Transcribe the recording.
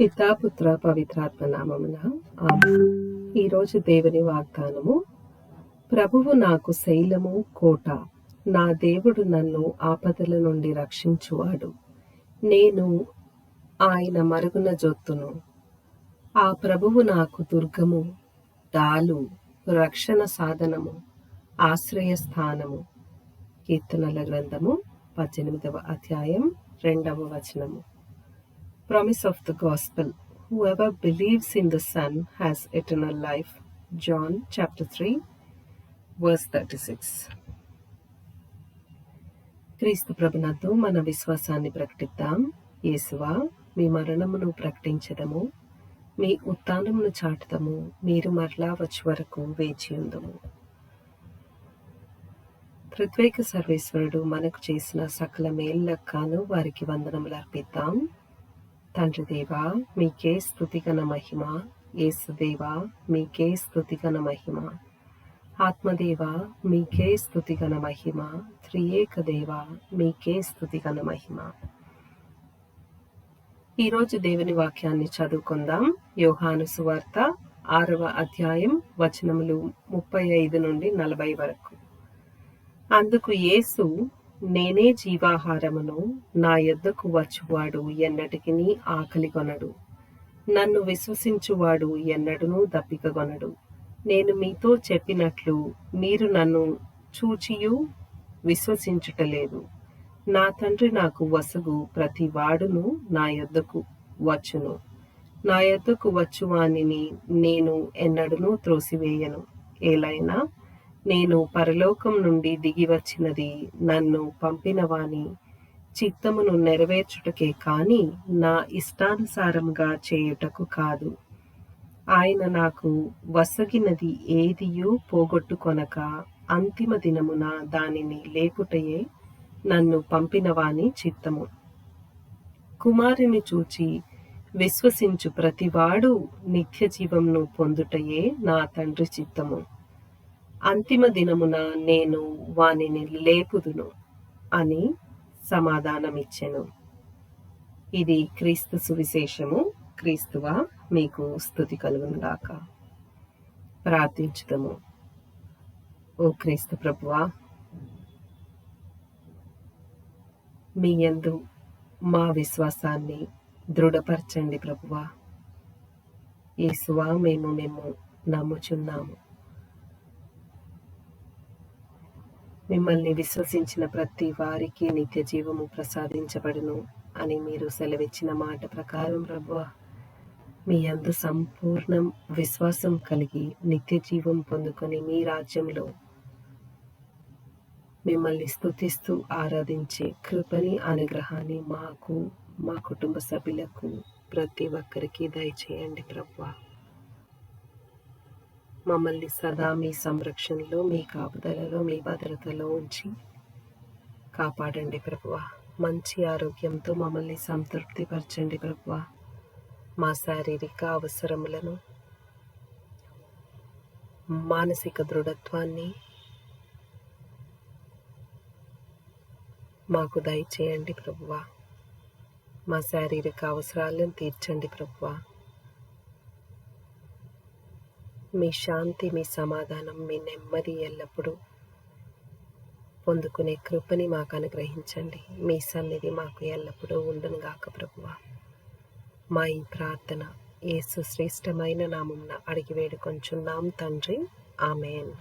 పితాపుత్ర పవిత్రాత్మ నామమున ఈరోజు దేవుని వాగ్దానము ప్రభువు నాకు శైలము కోట. నా దేవుడు నన్ను ఆపదల నుండి రక్షించువాడు. నేను ఆయన మరుగున జొత్తును. ఆ ప్రభువు నాకు దుర్గము డాలు రక్షణ సాధనము ఆశ్రయ స్థానము. కీర్తనల గ్రంథము పద్దెనిమిదవ అధ్యాయం రెండవ వచనము. Promise of the Gospel. Whoever believes in the Son has eternal life. John chapter 3, verse 36. క్రీస్తు ప్రభునందు మన విశ్వాసాన్ని ప్రకటిద్దాం. యేసువా మీ మరణమును ప్రకటించదము. మీ ఉత్థానమును చాటుదము. మీరు మరలా వచ్చి వరకు వేచి ఉందము. త్రిత్వేక సర్వేశ్వరుడు మనకు చేసిన సకల మేళ్ళకు వారికి వందనములు అర్పిద్దాం. తండ్రి దేవా మీకే స్థుతిగన మహిమ. ఏసుదేవా మీకే స్థుతిగన మహిమ. ఆత్మదేవ మీకే స్థుతిగన మహిమ. త్రియేక దేవ మీకే స్థుతిగన మహిమ. ఈరోజు దేవుని వాక్యాన్ని చదువుకుందాం. యోహాను సువార్త ఆరవ అధ్యాయం వచనములు ముప్పై ఐదు నుండి నలభై వరకు. అందుకు యేసు నేనే జీవాహారమును నా యొద్దకు వచ్చువాడు ఎన్నటికి ఆకలిగొనడు నన్ను విశ్వసించువాడు ఎన్నడునూ దప్పికగొనడు నేను మీతో చెప్పినట్లు మీరు నన్ను చూచియు విశ్వసించుటలేదు. నా తండ్రి నాకు వసగు ప్రతి వాడును నా యొద్దకు వచ్చును. నా యొద్దకు వచ్చువానిని నేను ఎన్నడనూ త్రోసివేయను. ఏలైనా నేను పరలోకం నుండి దిగి వచ్చినది నన్ను పంపినవాని చిత్తమును నెరవేర్చుటకే కాని నా ఇష్టానుసారంగా చేయుటకు కాదు. ఆయన నాకు వసగినది ఏదియూ పోగొట్టుకొనక అంతిమ దినమున దానిని లేపుటయే నన్ను పంపినవాని చిత్తము. కుమారుని చూచి విశ్వసించు ప్రతివాడు నిత్య జీవంను పొందుటయే నా తండ్రి చిత్తము. అంతిమ దినమున నేను వానిని లేపుదును అని సమాధానమిచ్చెను. ఇది క్రీస్తు సువిశేషము. క్రీస్తువా మీకు స్థుతి కలుగునుగాక. ప్రార్థించుదము. ఓ క్రీస్తు ప్రభువా మీ యందు మా విశ్వాసాన్ని దృఢపరచండి ప్రభువా. యేసువా మేము మేము నమ్ముచున్నాము. మిమ్మల్ని విశ్వసించిన ప్రతి వారికి నిత్య జీవము ప్రసాదించబడును అని మీరు సెలవిచ్చిన మాట ప్రకారం ప్రభు మీ అందు సంపూర్ణ విశ్వాసం కలిగి నిత్య జీవం పొందుకొని మీ రాజ్యంలో మిమ్మల్ని స్తుతిస్తూ ఆరాధించే కృపని అనుగ్రహాన్ని మాకు మా కుటుంబ సభ్యులకు ప్రతి ఒక్కరికి దయచేయండి ప్రభువా. మమ్మల్ని సదా మీ సంరక్షణలో మీ కాపుదలలో మీ భద్రతలో ఉంచి కాపాడండి ప్రభువ. మంచి ఆరోగ్యంతో మమ్మల్ని సంతృప్తిపరచండి ప్రభువ. మా శారీరక అవసరములను మానసిక దృఢత్వాన్ని మాకు దయచేయండి ప్రభువ. మా శారీరక అవసరాలను తీర్చండి ప్రభువా. మీ శాంతి మీ సమాధానం మీ నెమ్మది ఎల్లప్పుడూ పొందుకునే కృపని మాకు అనుగ్రహించండి. మీ సన్నిధి మాకు ఎల్లప్పుడూ ఉండను గాక ప్రభువా. మా ఈ ప్రార్థన ఏ సుశ్రేష్టమైన నామంన అడిగి వేడుకొంచున్నాం తండ్రి. ఆమెన్.